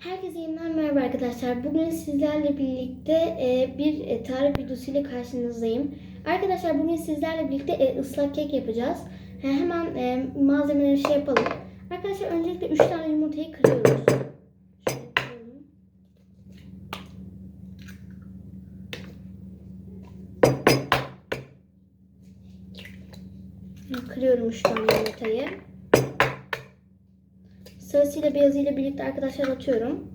Herkese yeniden merhaba arkadaşlar. Bugün sizlerle birlikte e, bir e, tarif videosuyla karşınızdayım. Arkadaşlar bugün sizlerle birlikte e, ıslak kek yapacağız. Hemen malzemeleri şey yapalım. Arkadaşlar öncelikle 3 tane yumurtayı kırıyoruz. Kırıyorum 3 tane yumurtayı. Sarısıyla beyazıyla birlikte arkadaşlar atıyorum.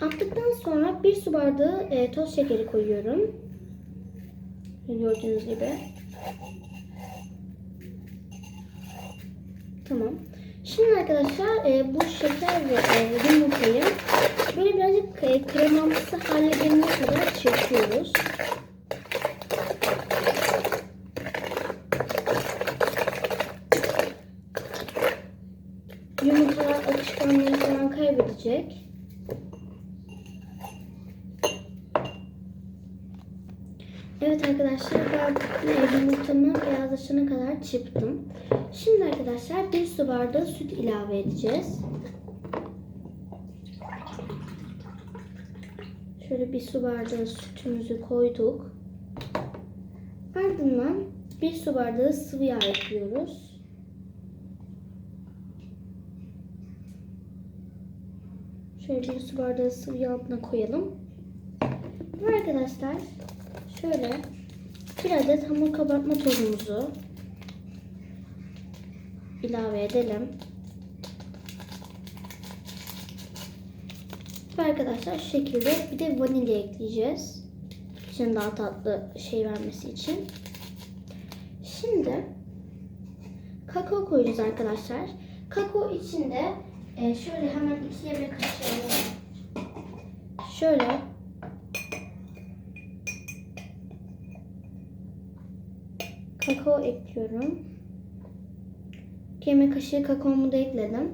Attıktan sonra bir su bardağı e, toz şekeri koyuyorum. Gördüğünüz gibi. Tamam. Şimdi arkadaşlar e, bu şeker ve e, yumurtayı böyle birazcık e, kremamsı hale gelene kadar çırpıyoruz. Kaybedecek. Evet arkadaşlar ben e, yumurtamı beyazlaşana kadar çırptım. Şimdi arkadaşlar bir su bardağı süt ilave edeceğiz. Şöyle bir su bardağı sütümüzü koyduk. Ardından bir su bardağı sıvı yağ ekliyoruz. Şöyle bir su bardağı sıvı altına koyalım. Ve arkadaşlar şöyle bir adet hamur kabartma tozumuzu ilave edelim. Ve arkadaşlar şu şekilde bir de vanilya ekleyeceğiz. Şimdi daha tatlı şey vermesi için. Şimdi kakao koyacağız arkadaşlar. Kakao içinde e, şöyle hemen iki yemek kaşığı. Şöyle kakao ekliyorum. Yemek kaşığı kakaomu da ekledim.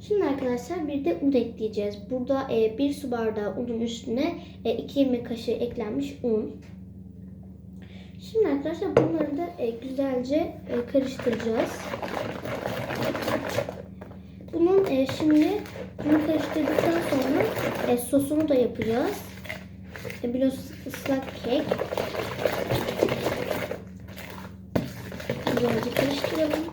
Şimdi arkadaşlar bir de un ekleyeceğiz. Burada e, bir su bardağı unun üstüne e, iki yemek kaşığı eklenmiş un. Şimdi arkadaşlar bunları da e, güzelce e, karıştıracağız. Bunun e, şimdi bunu karıştırdıktan sonra e, sosunu da yapacağız. E, biliyorsunuz ıslak kek. Güzelce karıştıralım.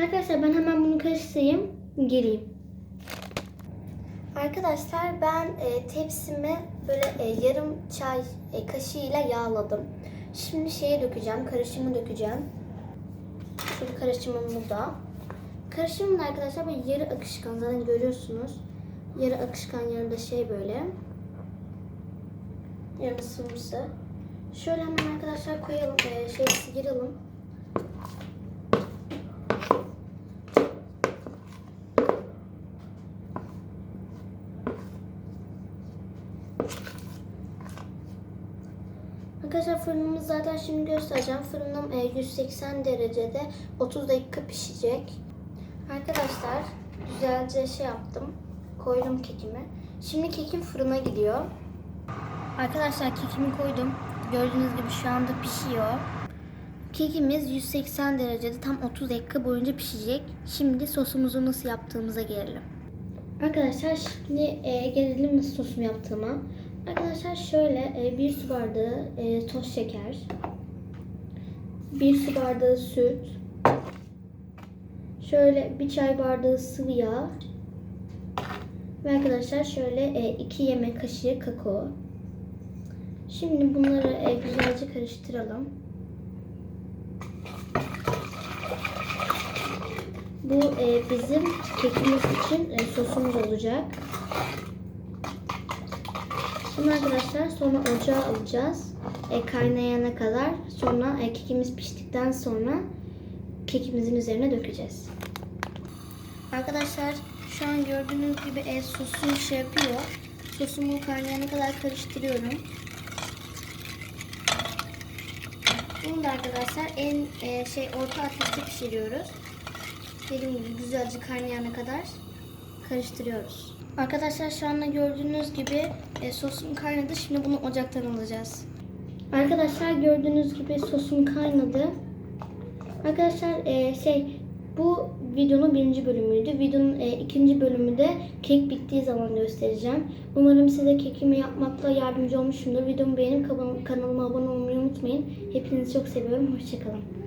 Arkadaşlar ben hemen bunu karıştırayım. Geleyim. Arkadaşlar ben e, tepsimi böyle e, yarım çay e, kaşığıyla yağladım. Şimdi şeye dökeceğim, karışımı dökeceğim. Şöyle karışımım burada. Karışımın arkadaşlar böyle yarı akışkan zaten görüyorsunuz. Yarı akışkan yarı da şey böyle. Yarı sıvısı. Şöyle hemen arkadaşlar koyalım, e, şey sıyıralım. Arkadaşlar fırınımız zaten şimdi göstereceğim. Fırınım e, 180 derecede 30 dakika pişecek. Arkadaşlar güzelce şey yaptım. Koydum kekimi. Şimdi kekim fırına gidiyor. Arkadaşlar kekimi koydum. Gördüğünüz gibi şu anda pişiyor. Kekimiz 180 derecede tam 30 dakika boyunca pişecek. Şimdi sosumuzu nasıl yaptığımıza gelelim. Arkadaşlar şimdi e, gelelim nasıl sosumu yaptığıma. Arkadaşlar şöyle e, bir su bardağı e, toz şeker, bir su bardağı süt, şöyle bir çay bardağı sıvı yağ ve arkadaşlar şöyle e, iki yemek kaşığı kakao. Şimdi bunları güzelce karıştıralım. Bu bizim kekimiz için sosumuz olacak. Şimdi arkadaşlar sonra ocağa alacağız. E, kaynayana kadar. Sonra e, kekimiz piştikten sonra kekimizin üzerine dökeceğiz. Arkadaşlar şu an gördüğünüz gibi e, sosum şey yapıyor. Sosumu kaynayana kadar karıştırıyorum. Bunu da arkadaşlar en e, şey orta ateşte pişiriyoruz. Dediğim gibi güzelce kaynayana kadar karıştırıyoruz. Arkadaşlar şu anda gördüğünüz gibi e, sosum kaynadı. Şimdi bunu ocaktan alacağız. Arkadaşlar gördüğünüz gibi sosum kaynadı. Arkadaşlar e, şey bu videonun birinci bölümüydü. Videonun e, ikinci bölümü de kek bittiği zaman göstereceğim. Umarım size kekimi yapmakla yardımcı olmuşumdur. Videomu beğenip kanalıma abone olmayı unutmayın. Hepinizi çok seviyorum. Hoşçakalın.